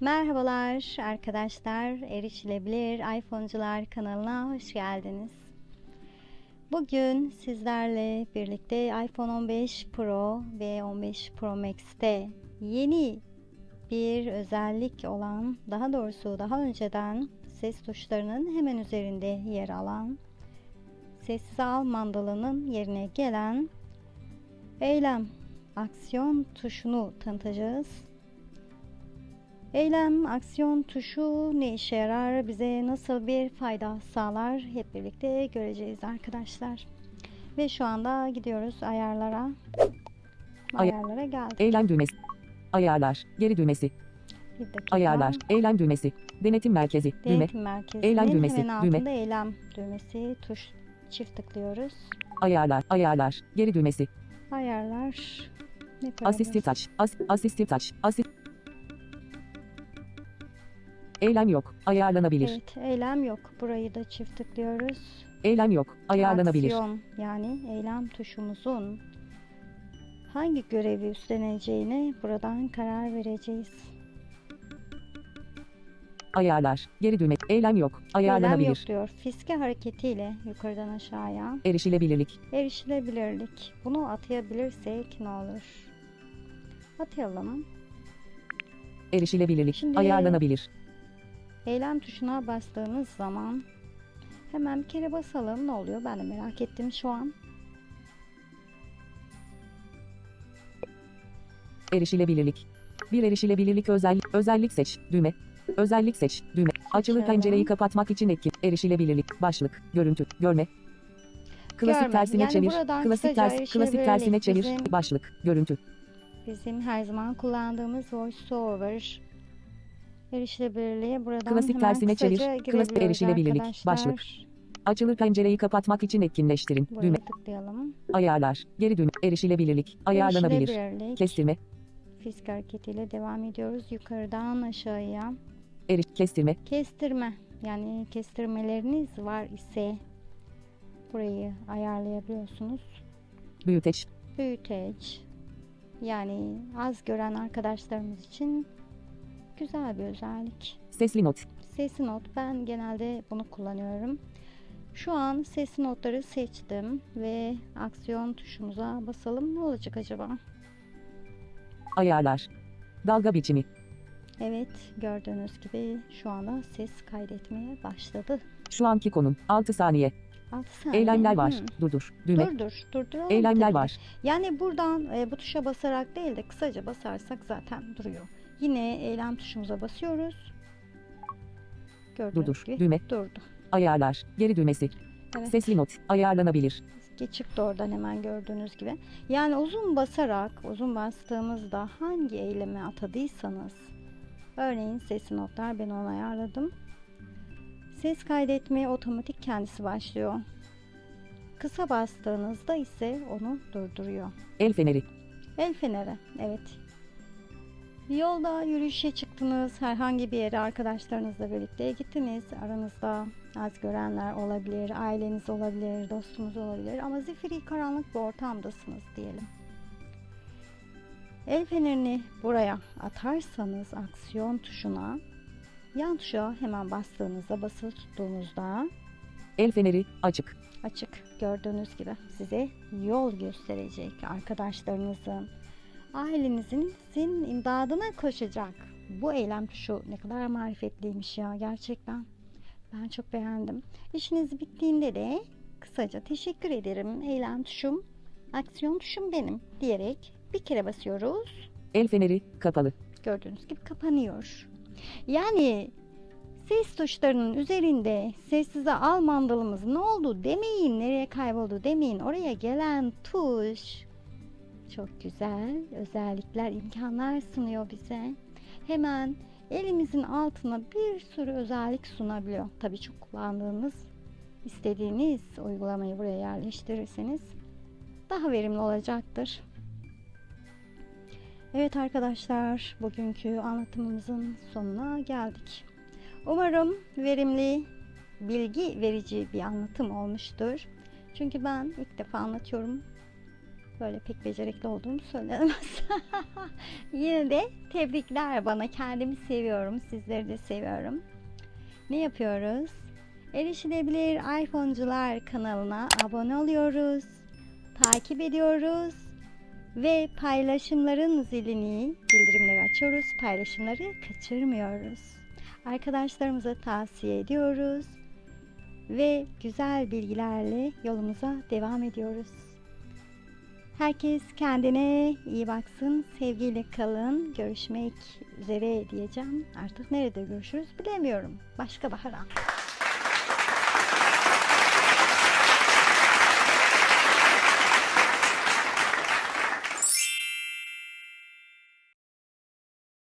Merhabalar arkadaşlar, Erişilebilir iPhone'cular kanalına hoş geldiniz. Bugün sizlerle birlikte iPhone 15 Pro ve 15 Pro Max'te yeni bir özellik olan, daha doğrusu daha önceden ses tuşlarının hemen üzerinde yer alan sessiz al mandalının yerine gelen eylem aksiyon tuşunu tanıtacağız. Eylem, aksiyon tuşu ne işe yarar, bize nasıl bir fayda sağlar hep birlikte göreceğiz arkadaşlar. Ve şu anda gidiyoruz ayarlara. Ay- Ayarlara geldik. Eylem düğmesi. Ayarlar. Geri düğmesi. Bir dakika. Ayarlar. Eylem düğmesi. Denetim merkezi. Düğme. Denetim merkezinin Eylem düğmesi, hemen düğme. eylem düğmesi tuş çift tıklıyoruz. Ayarlar. Ayarlar. Geri düğmesi. Ayarlar. Ne koyabiliriz? touch. As assistive touch. Asist. Eylem yok. Ayarlanabilir. Evet, eylem yok. Burayı da çift tıklıyoruz. Eylem yok. Ayarlanabilir. Aksiyon yani eylem tuşumuzun hangi görevi üstleneceğine buradan karar vereceğiz. Ayarlar. Geri düğme. Eylem yok. Eylem Ayarlanabilir. yok diyor. Fiske hareketiyle yukarıdan aşağıya Erişilebilirlik. erişilebilirlik. Bunu atayabilirsek ne olur? Atayalım. Erişilebilirlik. Şimdi- Ayarlanabilir. Eylem tuşuna bastığımız zaman hemen bir kere basalım. Ne oluyor? Ben de merak ettim şu an. Erişilebilirlik. Bir erişilebilirlik özellik. Özellik seç. Düğme. Özellik seç. Düğme. Açılı pencereyi kapatmak için etkin. Erişilebilirlik. Başlık. Görüntü. Görme. Klasik Görme. tersine Yani çevir. Klasik ters klasik tersine çevir. bizim- Başlık. Görüntü. Bizim her zaman kullandığımız VoiceOver erişilebilirliğe buradan Klasik tersine çevir. Klasik erişilebilirlik. arkadaşlar. Başlık. Açılı pencereyi kapatmak için etkinleştirin. Buraya Düğme. tıklayalım. Ayarlar. Geri düğme. Erişilebilirlik. Ayarlanabilir. Erişilebilirlik. Kestirme. Fisk hareketiyle devam ediyoruz. Yukarıdan aşağıya. Eriş. Kestirme. Kestirme. Yani kestirmeleriniz var ise burayı ayarlayabiliyorsunuz. Büyüteç. Büyüteç. Yani az gören arkadaşlarımız için güzel bir özellik. Sesli not. Sesli not ben genelde bunu kullanıyorum. Şu an sesli notları seçtim ve aksiyon tuşumuza basalım. Ne olacak acaba? Ayarlar. Dalga biçimi. Evet gördüğünüz gibi şu anda ses kaydetmeye başladı. Şu anki konum. 6 saniye. 6 saniye. Eylemler var. Hı. Durdur. Düğme. Dur dur durduralım. Eylemler tabii. var. Yani buradan e, bu tuşa basarak değil de kısaca basarsak zaten duruyor. Yine eylem tuşumuza basıyoruz. Gördüğünüz Durdur. gibi Düğme. durdu. Ayarlar. Geri düğmesi. Evet. Sesli not. Ayarlanabilir. çıktı oradan hemen gördüğünüz gibi. Yani uzun basarak, uzun bastığımızda hangi eyleme atadıysanız, örneğin sesli notlar ben onu ayarladım. Ses kaydetmeye otomatik kendisi başlıyor. Kısa bastığınızda ise onu durduruyor. El feneri. El feneri, evet. Yolda yürüyüşe çıktınız, herhangi bir yere arkadaşlarınızla birlikte gittiniz. Aranızda az görenler olabilir, aileniz olabilir, dostunuz olabilir ama zifiri karanlık bir ortamdasınız diyelim. El fenerini buraya atarsanız aksiyon tuşuna, yan tuşa hemen bastığınızda, basılı tuttuğunuzda El feneri. Açık. açık gördüğünüz gibi size yol gösterecek arkadaşlarınızın ailenizin sizin imdadına koşacak bu eylem tuşu ne kadar marifetliymiş ya gerçekten ben çok beğendim işiniz bittiğinde de kısaca teşekkür ederim eylem tuşum aksiyon tuşum benim diyerek bir kere basıyoruz El feneri. Kapalı. gördüğünüz gibi kapanıyor. Yani ses tuşlarının üzerinde sessize al mandalımız ne oldu demeyin, nereye kayboldu demeyin. Oraya gelen tuş çok güzel özellikler, imkanlar sunuyor bize. Hemen elimizin altına bir sürü özellik sunabiliyor. Tabii çok kullandığınız, istediğiniz uygulamayı buraya yerleştirirseniz daha verimli olacaktır. Evet arkadaşlar, bugünkü anlatımımızın sonuna geldik. Umarım verimli, bilgi verici bir anlatım olmuştur. Çünkü ben ilk defa anlatıyorum. Böyle pek becerikli olduğumu söylenemez. Yine de tebrikler bana. Kendimi seviyorum. Sizleri de seviyorum. Ne yapıyoruz? Erişilebilir iPhone'cular kanalına abone oluyoruz. Takip ediyoruz. Ve paylaşımların zilini, bildirimleri açıyoruz. Paylaşımları kaçırmıyoruz. Arkadaşlarımıza tavsiye ediyoruz. Ve güzel bilgilerle yolumuza devam ediyoruz. Herkes kendine iyi baksın. Sevgiyle kalın. Görüşmek üzere diyeceğim. Artık nerede görüşürüz bilemiyorum. Başka bahara.